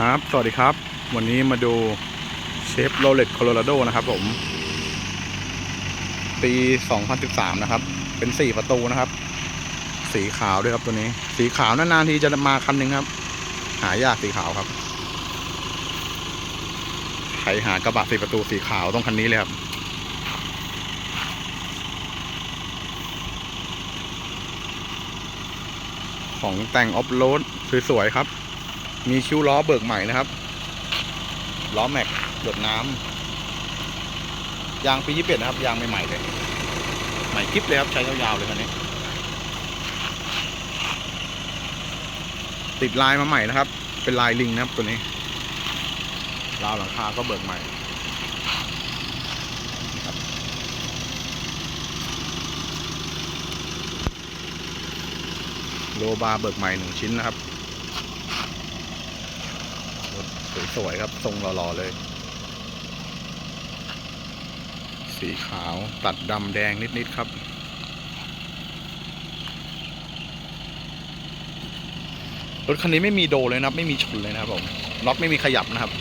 ครับ สวัสดีครับ วันนี้มาดูเชฟโรเลตโคโลราโดนะครับผม ปี 2013 นะครับ เป็น 4 ประตูนะครับ สีขาวด้วยครับตัวนี้ สีขาวนานๆทีจะมาคันหนึ่งครับ หายากสีขาวครับ ใครหากระบะสีประตูสีขาวต้องคันนี้เลยครับ ของแต่งออฟโรดสวยๆครับ มีคิ้วล้อเบิกใหม่นะครับ ล้อแม็กหยดน้ำยางปียี่สิบนะครับ ยางใหม่ๆเลย ใหม่คลิปเลยครับ ใช้ยาวๆเลยคันนี้ ติดลายมาใหม่นะครับ เป็นลายลิงนะครับตัวนี้ราวหลังคาก็เบิกใหม่โลบาร์เบิกใหม่หนึ่งชิ้นนะครับ สวยๆครับ ทรงหล่อๆเลย สีขาวตัดดำแดงนิด ๆ ครับ รถคันนี้ไม่มีโดเลยนะครับ ไม่มีชนเลยนะครับผมน็อตไม่มีขยับนะครับ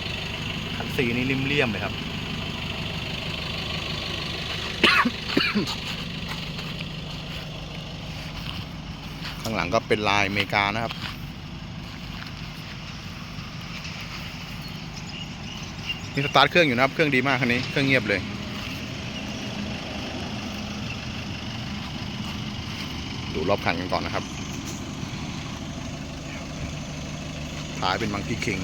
คันสีนี้ริมเลี่ยมเลยครับข้างหลังก็เป็นลายอเมริกานะครับ มีสตาร์ทเครื่องอยู่นะครับ เครื่องดีมากคันนี้ เครื่องเงียบเลย ดูรอบคันกันก่อนนะครับท้ายเป็นมังคีคิง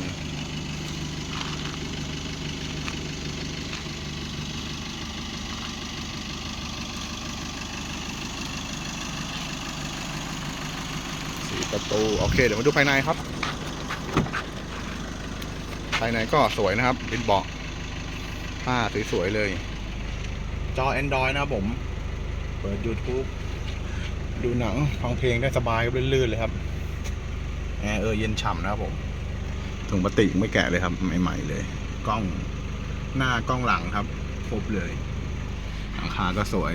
สีประตู โอเค เดี๋ยวมาดูภายในครับ ภายในก็สวยนะครับเป็นเบาะผ้าสวยๆเลย จอ Android นะครับผม เปิด YouTube ดูหนังฟังเพลงได้สบายครับลื่นๆเลยครับแอร์เออเย็นฉ่ำนะครับผมถุงพลาสติกไม่แกะเลยครับใหม่ๆเลย กล้องหน้ากล้องหลังครับ ครบเลยหลังคาก็สวย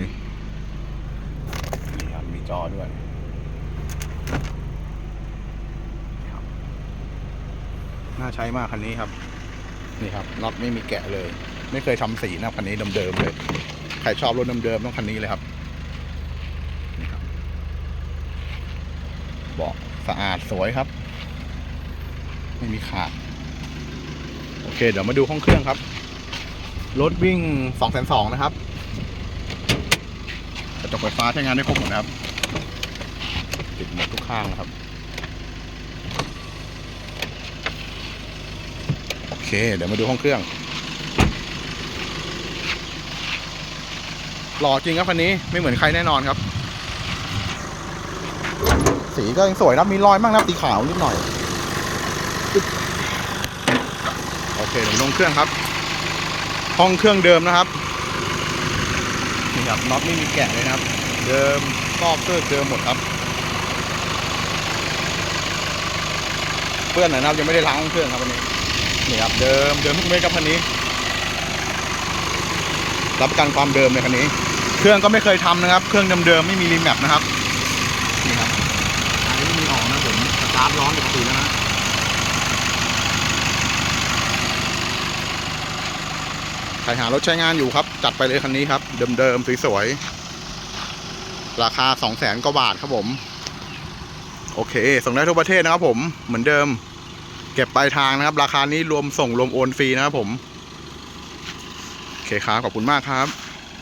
นี่ครับมีจอด้วยนี่ครับ น่าใช้มากคันนี้ครับ นี่ครับน็อตไม่มีแกะเลย ไม่เคยทำสีนะคันนี้เดิมๆเลย ใครชอบรถเดิมๆต้องคันนี้เลยครับนี่ครับเบาะสะอาดสวยครับ ไม่มีขาด โอเค เดี๋ยวมาดูห้องเครื่องครับรถวิ่ง2องแสนสองนะครับกระจกไฟฟ้าใช้งานได้ครบหมดนะครับ ติดหมดทุกข้างนะครับ โอ เคเดี๋ยวมาดูห้องเครื่อง หล่อจริงครับคันนี้ไม่เหมือนใครแน่นอนครับ สีก็ยังสวยนะมีรอยบ้างนะสีขาวนิดหน่อยอึ๊บโอเคเดี๋ยวลงเครื่องครับ ห้องเครื่องเดิมนะครับนี่ครับน็อตไม่มีแกะเลยนะครับ เดิมซอกเสื้อเดิมหมดครับเพื่อนหน่อยนะครับยังไม่ได้ล้างห้องเครื่องครับวันนี้ นี่ครับเดิมเดิมทุกเม็ดครับคันนี้ รับประกันความเดิมในคันนี้ เครื่องก็ไม่เคยทำนะครับ เครื่องเดิมๆไม่มีรีแมปนะครับนี่ครับอันนี้ไม่มีออกนะผมสตาร์ทร้อนปกติแล้วนะใครหารถใช้งานอยู่ครับ จัดไปเลยคันนี้ครับ เดิมๆสวยๆราคา2 0 0แสนกว่าบาทครับผม โอเค ส่งได้ทั่วประเทศนะครับผมเหมือนเดิม เก็บปลายทางนะครับ ราคานี้รวมส่งรวมโอนฟรีนะครับผม โอเคครับขอบคุณมากครับ